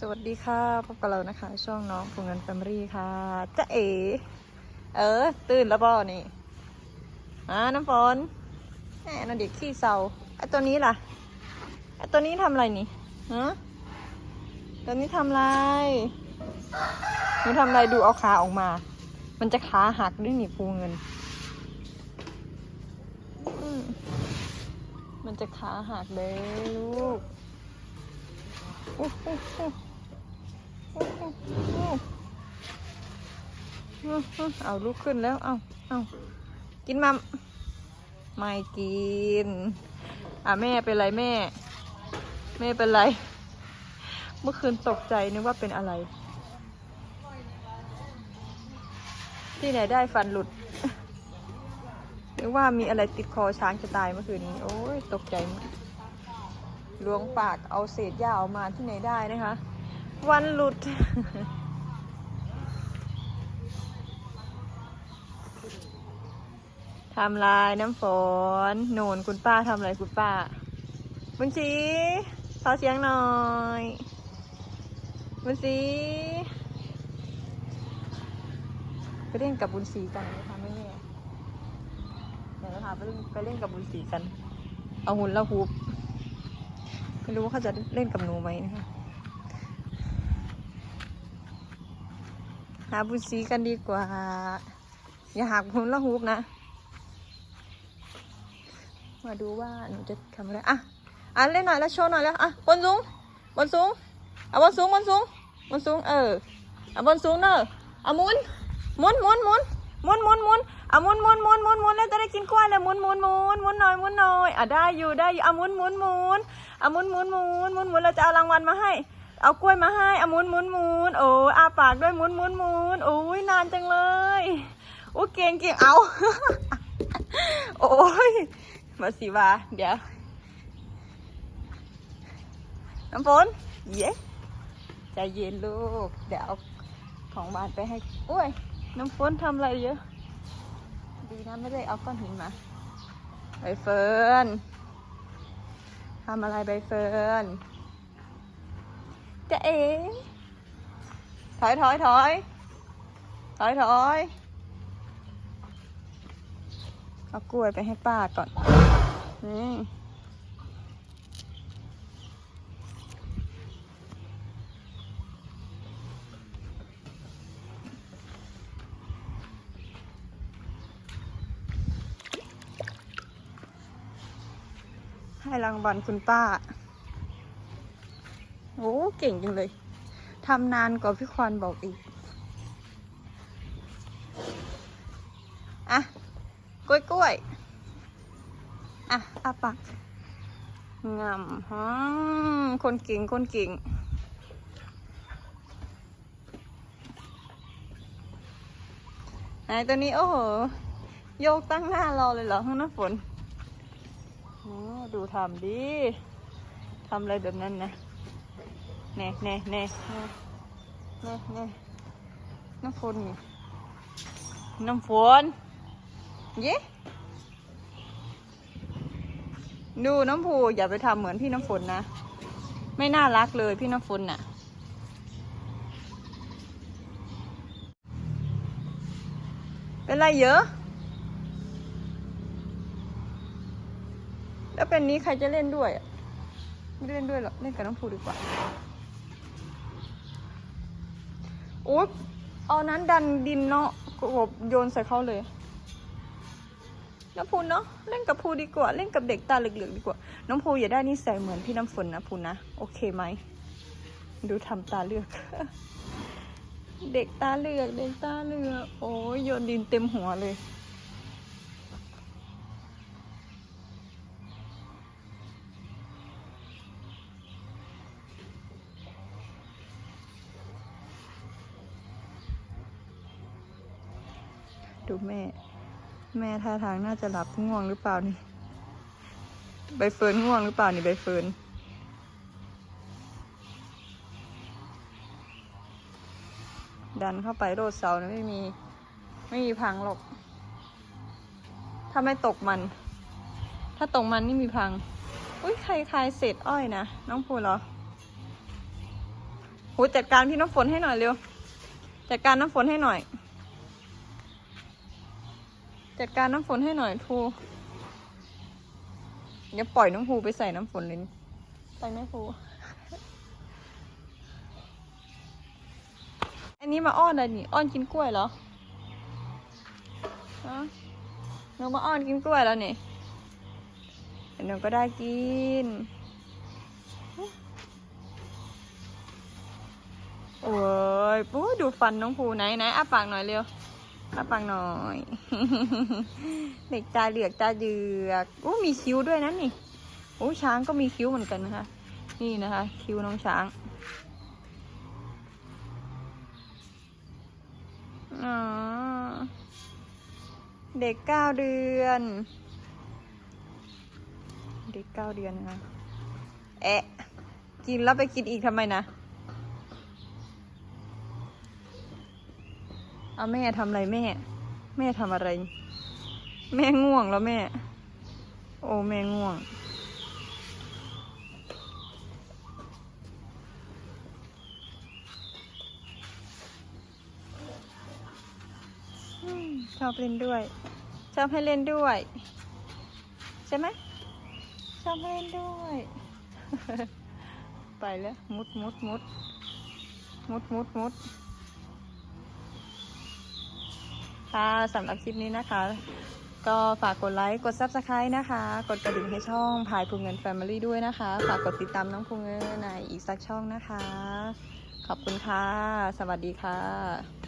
สวัสดีค่ะ พบกับเรานะคะ ช่องน้องฟูเงินแฟมิลี่ค่ะจ้าเอ๋เออ ตื่นแล้วบ่นี่อ่าน้ำฝนแหมน่าเด็กขี้เศร้าไอตัวนี้ล่ะไอตัวนี้ทำอะไรนี่ฮะตัวนี้ทำอะไรหนูทำอะไรดูเอาขาออกมา มันจะขาหักด้วยนี่ฟูเงินมันจะขาหักเลยลูกอู้ฮู้ เอาลุกขึ้นแล้ว เอาเอากินมัมไม่กิน อะแม่เป็นไรแม่ แม่เป็นไร เมื่อคืนตกใจนึกว่าเป็นอะไร ที่ไหนได้ฟันหลุดนึกว่ามีอะไรติดคอช้างจะตายเมื่อคืนนี้ โอ้ยตกใจล้วงปากเอาเศษหญ้าออกมาที่ไหนได้นะคะ วันหลุด ทำลายน้ำฝนโนนคุณป้าทำอะไรคุณป้า บุญชีขอเสียงหน่อย บุญชีไปเล่นกับบุญศรีกันนะคะแม่แม่เดี๋ยวนะคะไปเล่นไปเล่นกับบุญศรีกัน เอาหุ่นละฮูปไม่รู้ว่าเขาจะเล่นกับหนูไหมนะคะ หาบุญซีกันดีกว่า อย่าหักหุ่นละฮูบนะ มาดูว่าหนูจะทำอะไร อะ อะเล่นหน่อยแล้วโชว์หน่อยแล้ว อะบนสูง บนสูงอะบนสูงบนสูงบนสูง เอออะบนสูงเนอะอะหมุนหมุนหมุนหมุนหมุนหมุนหมุนอะหมุนหมุนหมุนหมุนหมุนแล้วจะได้กินกล้วยเลยหมุนหมุนหมุนหมุนหน่อยหมุนหน่อยอะได้อยู่ได้อยู่อะหมุนหมุนหมุนเอาหมุนหมุนหมุนหมุนหมุนเราจะเอารางวัลมาให้ เอากล้วยมาให้เอาหมุนหมุนหมุนโอ้ยอาปากด้วยหมุนหมุนหมุนโอ้ยนานจังเลยโอ้เก่งเก่งเอา โอ้ยมาสิวาเดี๋ยวน้ำฝนเย้ใจเย็นลูก เดี๋ยวเอาของบานไปให้โอ้ยน้ำฝนทำอะไรเยอะ ดีนะไม่ได้เอาก้อนหินมาใบเฟิร์นทำอะไรใบเฟิร์น จะเอ๋ถอยถอยถอยถอยถอยเอากล้วยไปให้ป้าก่อนนี่ให้รางวัลคุณป้า โอ้เก่งจังเลยทำนานกว่าพี่ควานบอกอีก อะ กล้วยกล้วยอะอาปากงำฮึมคนเก่ง คนเก่ง ไหนตัวนี้ โอ้โห โยกตั้งหน้ารอเลยเหรอข้างหน้าฝนโอ้ดูทำดิทำอะไรแบบนั้นนะ เน่เน่เน่เน่เน่น่น้ำฝนนี่น้ำฝน เย้ ดูน้ำผูอย่าไปทำเหมือนพี่น้ำฝนนะ ไม่น่ารักเลยพี่น้ำฝนน่ะ เป็นไรเยอะ แล้วเป็นนี้ใครจะเล่นด้วยอะไม่เล่นด้วยหรอก เล่นกับน้ำผูดีกว่า โอ๊ยเอานั้นดันดินเนาะกบโยนใส่เขาเลยน้ำพูนเนาะเล่นกับพูดีกว่า เล่นกับเด็กตาเหลือกๆดีกว่า น้องพูอย่าได้นิสัยเหมือนพี่น้ำฝนนะพูนะ โอเคไหม ดูทำตาเลือก เด็กตาเหลือก เด็กตาเหลือก โอ้ยโยนดินเต็มหัวเลย ดูแม่ แม่ท่าทางน่าจะหลับง่วงหรือเปล่านี่ ใบเฟิร์นง่วงหรือเปล่านี่ใบเฟิร์นดันเข้าไปโรดเสาเนี่ยไม่มี ไม่มีพังหรอก ถ้าไม่ตกมัน ถ้าตกมันนี่มีพัง อุ้ยใครคายเศษอ้อยนะ น้องพูเหรอหูจัดการพี่น้ำฝนให้หน่อยเร็ว จัดการน้ำฝนให้หน่อย จัดการน้ำฝนให้หน่อยทูอย่าปล่อยน้องภูไปใส่น้ำฝนเลยนี่ไปไหมภูอันนี้มาอ้อนอะไรนี่ อ้อนกินกล้วยเหรอฮะน้องมาอ้อนกินกล้วยแล้วนี่เดี๋ยวน้องก็ได้กิน โอ้ยปูดูฟันน้องภูไหนไหนอ้าปากหน่อยเร็ว อ้าปากหน่อย เด็กตาเหลือกตาเดือกอู้มีคิ้วด้วยนะนี่โอ้ช้างก็มีคิ้วเหมือนกันนะคะ นี่นะคะ คิ้วน้องช้างอ๋อเด็กเก้าเดือน เด็กเก้าเดือนนะคะแอะกินแล้วไปกินอีกทำไมนะ เอาแม่ทำอะไรแม่ แม่ทำอะไร แม่ง่วงแล้วแม่ โอ้แม่ง่วง ชอบเล่นด้วย ชอบให้เล่นด้วย ใช่ไหมชอบให้เล่นด้วย ไปแล้ว มุดมุดมุดมุดมุดมุด ค่ะสำหรับคลิปนี้นะคะ ก็ฝากกดไลค์ กด Subscribe นะคะ กดกระดิ่งให้ช่องพายภูเงิน Family ด้วยนะคะ ฝากกดติดตามน้องภูเงินในอีกสักช่องนะคะ ขอบคุณค่ะ สวัสดีค่ะ